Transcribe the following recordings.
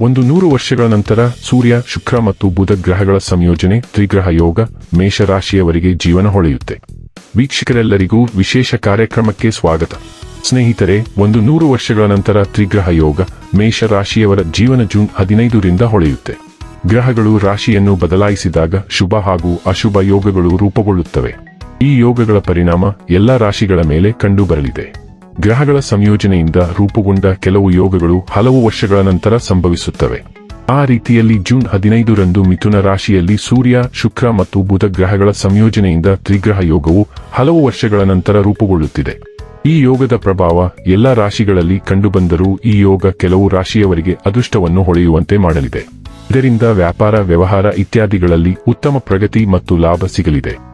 ಒಂದು ನೂರು ವರ್ಷಗಳ ನಂತರ ಸೂರ್ಯ, ಶುಕ್ರ ಮತ್ತು ಬುಧ ಗ್ರಹಗಳ ಸಂಯೋಜನೆ, ತ್ರಿಗ್ರಹ ಯೋಗ, ಮೇಷರಾಶಿಯವರಿಗೆ ಜೀವನ ಹೊಳೆಯುತ್ತೆ. ವೀಕ್ಷಕರೆಲ್ಲರಿಗೂ ವಿಶೇಷ ಕಾರ್ಯಕ್ರಮಕ್ಕೆ ಸ್ವಾಗತ. ಸ್ನೇಹಿತರೆ, ಒಂದು ನೂರು ವರ್ಷಗಳ ನಂತರ ತ್ರಿಗ್ರಹ ಯೋಗ, ಮೇಷರಾಶಿಯವರ ಜೀವನ ಜೂನ್ ಹದಿನೈದರಿಂದ ಹೊಳೆಯುತ್ತೆ. ಗ್ರಹಗಳು ರಾಶಿಯನ್ನು ಬದಲಾಯಿಸಿದಾಗ ಶುಭ ಹಾಗೂ ಅಶುಭ ಯೋಗಗಳು ರೂಪುಗೊಳ್ಳುತ್ತವೆ. ಈ ಯೋಗಗಳ ಪರಿಣಾಮ ಎಲ್ಲ ರಾಶಿಗಳ ಮೇಲೆ ಕಂಡುಬರಲಿದೆ. ಗ್ರಹಗಳ ಸಂಯೋಜನೆಯಿಂದ ರೂಪುಗೊಂಡ ಕೆಲವು ಯೋಗಗಳು ಹಲವು ವರ್ಷಗಳ ನಂತರ ಸಂಭವಿಸುತ್ತವೆ. ಆ ರೀತಿಯಲ್ಲಿ ಜೂನ್ ಹದಿನೈದರಂದು ಮಿಥುನ ರಾಶಿಯಲ್ಲಿ ಸೂರ್ಯ, ಶುಕ್ರ ಮತ್ತು ಬುಧ ಗ್ರಹಗಳ ಸಂಯೋಜನೆಯಿಂದ ತ್ರಿಗ್ರಹ ಯೋಗವು ಹಲವು ವರ್ಷಗಳ ನಂತರ ರೂಪುಗೊಳ್ಳುತ್ತಿದೆ. ಈ ಯೋಗದ ಪ್ರಭಾವ ಎಲ್ಲ ರಾಶಿಗಳಲ್ಲಿ ಕಂಡುಬಂದರೂ ಈ ಯೋಗ ಕೆಲವು ರಾಶಿಯವರಿಗೆ ಅದೃಷ್ಟವನ್ನು ಹೊಳೆಯುವಂತೆ ಮಾಡಲಿದೆ. ಇದರಿಂದ ವ್ಯಾಪಾರ, ವ್ಯವಹಾರ ಇತ್ಯಾದಿಗಳಲ್ಲಿ ಉತ್ತಮ ಪ್ರಗತಿ ಮತ್ತು ಲಾಭ ಸಿಗಲಿದೆ.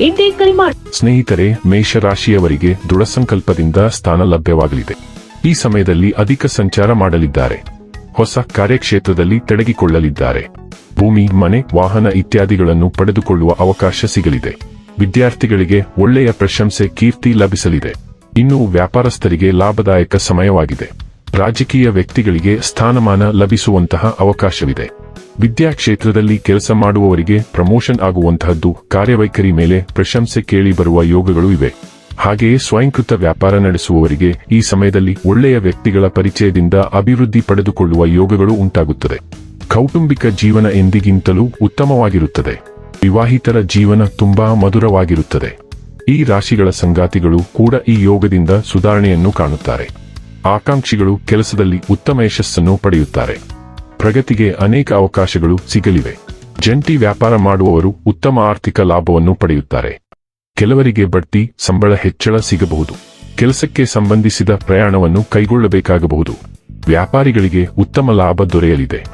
ಇಂದೇ ಕರೆ ಮಾಡಿ ಸ್ನೇಹಿತರೆ, ಮೇಷರಾಶಿಯವರಿಗೆ ದೃಢ ಸಂಕಲ್ಪದಿಂದ ಸ್ಥಾನ ಲಭ್ಯವಾಗಲಿದೆ. ಈ ಸಮಯದಲ್ಲಿ ಅಧಿಕ ಸಂಚಾರ ಮಾಡಲಿದ್ದಾರೆ. ಹೊಸ ಕಾರ್ಯಕ್ಷೇತ್ರದಲ್ಲಿ ತೊಡಗಿಕೊಳ್ಳಲಿದ್ದಾರೆ. ಭೂಮಿ, ಮನೆ, ವಾಹನ ಇತ್ಯಾದಿಗಳನ್ನು ಪಡೆದುಕೊಳ್ಳುವ ಅವಕಾಶ ಸಿಗಲಿದೆ. ವಿದ್ಯಾರ್ಥಿಗಳಿಗೆ ಒಳ್ಳೆಯ ಪ್ರಶಂಸೆ, ಕೀರ್ತಿ ಲಭಿಸಲಿದೆ. ಇನ್ನು ವ್ಯಾಪಾರಸ್ಥರಿಗೆ ಲಾಭದಾಯಕ ಸಮಯವಾಗಿದೆ. ರಾಜಕೀಯ ವ್ಯಕ್ತಿಗಳಿಗೆ ಸ್ಥಾನಮಾನ ಲಭಿಸುವಂತಹ ಅವಕಾಶವಿದೆ. ವಿದ್ಯಾಕ್ಷೇತ್ರದಲ್ಲಿ ಕೆಲಸ ಮಾಡುವವರಿಗೆ ಪ್ರಮೋಷನ್ ಆಗುವಂತಹದ್ದು ಕಾರ್ಯವೈಖರಿ ಮೇಲೆ ಪ್ರಶಂಸೆ ಕೇಳಿ ಬರುವ ಯೋಗಗಳು ಇವೆ. ಹಾಗೆಯೇ ಸ್ವಯಂಕೃತ ವ್ಯಾಪಾರ ನಡೆಸುವವರಿಗೆ ಈ ಸಮಯದಲ್ಲಿ ಒಳ್ಳೆಯ ವ್ಯಕ್ತಿಗಳ ಪರಿಚಯದಿಂದ ಅಭಿವೃದ್ಧಿ ಪಡೆದುಕೊಳ್ಳುವ ಯೋಗಗಳು ಉಂಟಾಗುತ್ತದೆ. ಕೌಟುಂಬಿಕ ಜೀವನ ಎಂದಿಗಿಂತಲೂ ಉತ್ತಮವಾಗಿರುತ್ತದೆ. ವಿವಾಹಿತರ ಜೀವನ ತುಂಬಾ ಮಧುರವಾಗಿರುತ್ತದೆ. ಈ ರಾಶಿಗಳ ಸಂಗಾತಿಗಳು ಕೂಡ ಈ ಯೋಗದಿಂದ ಸುಧಾರಣೆಯನ್ನು ಕಾಣುತ್ತಾರೆ. ಆಕಾಂಕ್ಷಿಗಳು ಕೆಲಸದಲ್ಲಿ ಉತ್ತಮ ಯಶಸ್ಸನ್ನು ಪಡೆಯುತ್ತಾರೆ. ಪ್ರಗತಿಗೆ ಅನೇಕ ಅವಕಾಶಗಳು ಸಿಗಲಿವೆ. ಜಂಟಿ ವ್ಯಾಪಾರ ಮಾಡುವವರು ಉತ್ತಮ ಆರ್ಥಿಕ ಲಾಭವನ್ನು ಪಡೆಯುತ್ತಾರೆ. ಕೆಲವರಿಗೆ ಬಡ್ತಿ, ಸಂಬಳ ಹೆಚ್ಚಳ ಸಿಗಬಹುದು. ಕೆಲಸಕ್ಕೆ ಸಂಬಂಧಿಸಿದ ಪ್ರಯಾಣವನ್ನು ಕೈಗೊಳ್ಳಬೇಕಾಗಬಹುದು. ವ್ಯಾಪಾರಿಗಳಿಗೆ ಉತ್ತಮ ಲಾಭ ದೊರೆಯಲಿದೆ.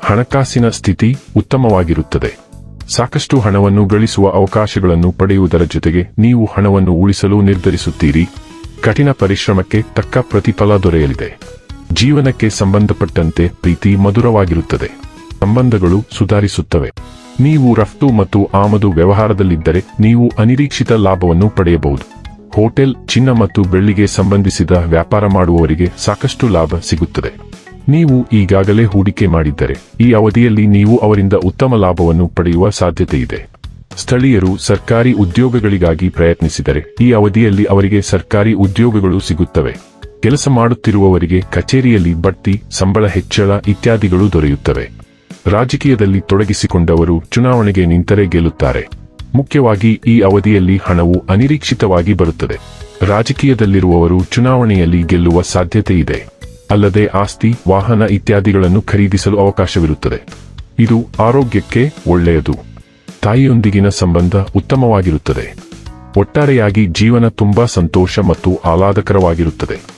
ಹಣಕಾಸಿನ ಸ್ಥಿತಿ ಉತ್ತಮವಾಗಿರುತ್ತದೆ. ಸಾಕಷ್ಟು ಹಣವನ್ನು ಗಳಿಸುವ ಅವಕಾಶಗಳನ್ನು ಪಡೆಯುವುದರ ಜೊತೆಗೆ ನೀವು ಹಣವನ್ನು ಉಳಿಸಲು ನಿರ್ಧರಿಸುತ್ತೀರಿ. ಕಠಿಣ ಪರಿಶ್ರಮಕ್ಕೆ ತಕ್ಕ ಪ್ರತಿಫಲ ದೊರೆಯಲಿದೆ. ಜೀವನಕ್ಕೆ ಸಂಬಂಧಪಟ್ಟಂತೆ ಪ್ರೀತಿ ಮಧುರವಾಗಿರುತ್ತದೆ. ಸಂಬಂಧಗಳು ಸುಧಾರಿಸುತ್ತವೆ. ನೀವು ರಫ್ತು ಮತ್ತು ಆಮದು ವ್ಯವಹಾರದಲ್ಲಿದ್ದರೆ ನೀವು ಅನಿರೀಕ್ಷಿತ ಲಾಭವನ್ನು ಪಡೆಯಬಹುದು. ಹೋಟೆಲ್, ಚಿನ್ನ ಮತ್ತು ಬೆಳ್ಳಿಗೆ ಸಂಬಂಧಿಸಿದ ವ್ಯಾಪಾರ ಮಾಡುವವರಿಗೆ ಸಾಕಷ್ಟು ಲಾಭ ಸಿಗುತ್ತದೆ. ನೀವು ಈಗಾಗಲೇ ಹೂಡಿಕೆ ಮಾಡಿದ್ದರೆ ಈ ಅವಧಿಯಲ್ಲಿ ನೀವು ಅವರಿಂದ ಉತ್ತಮ ಲಾಭವನ್ನು ಪಡೆಯುವ ಸಾಧ್ಯತೆ ಇದೆ ಸ್ಥಳೀಯರು ಸರ್ಕಾರಿ ಉದ್ಯೋಗಗಳಿಗಾಗಿ ಪ್ರಯತ್ನಿಸಿದರೆ ಈ ಅವಧಿಯಲ್ಲಿ ಅವರಿಗೆ ಸರ್ಕಾರಿ ಉದ್ಯೋಗಗಳು ಸಿಗುತ್ತವೆ. ಕೆಲಸ ಮಾಡುತ್ತಿರುವವರಿಗೆ ಕಚೇರಿಯಲ್ಲಿ ಬಡ್ತಿ, ಸಂಬಳ ಹೆಚ್ಚಳ ಇತ್ಯಾದಿಗಳು ದೊರೆಯುತ್ತವೆ. ರಾಜಕೀಯದಲ್ಲಿ ತೊಡಗಿಸಿಕೊಂಡವರು ಚುನಾವಣೆಗೆ ನಿಂತರೆ ಗೆಲ್ಲುತ್ತಾರೆ. ಮುಖ್ಯವಾಗಿ ಈ ಅವಧಿಯಲ್ಲಿ ಹಣವು ಅನಿರೀಕ್ಷಿತವಾಗಿ ಬರುತ್ತದೆ. ರಾಜಕೀಯದಲ್ಲಿರುವವರು ಚುನಾವಣೆಯಲ್ಲಿ ಗೆಲ್ಲುವ ಸಾಧ್ಯತೆ ಇದೆ ಅಲ್ಲದೆ ಆಸ್ತಿ, ವಾಹನ ಇತ್ಯಾದಿಗಳನ್ನು ಖರೀದಿಸಲು ಅವಕಾಶವಿರುತ್ತದೆ. ಇದು ಆರೋಗ್ಯಕ್ಕೆ ಒಳ್ಳೆಯದು. ತಾಯಿಯೊಂದಿಗಿನ ಸಂಬಂಧ ಉತ್ತಮವಾಗಿರುತ್ತದೆ. ಒಟ್ಟಾರೆಯಾಗಿ ಜೀವನ ತುಂಬಾ ಸಂತೋಷ ಮತ್ತು ಆಹ್ಲಾದಕರವಾಗಿರುತ್ತದೆ.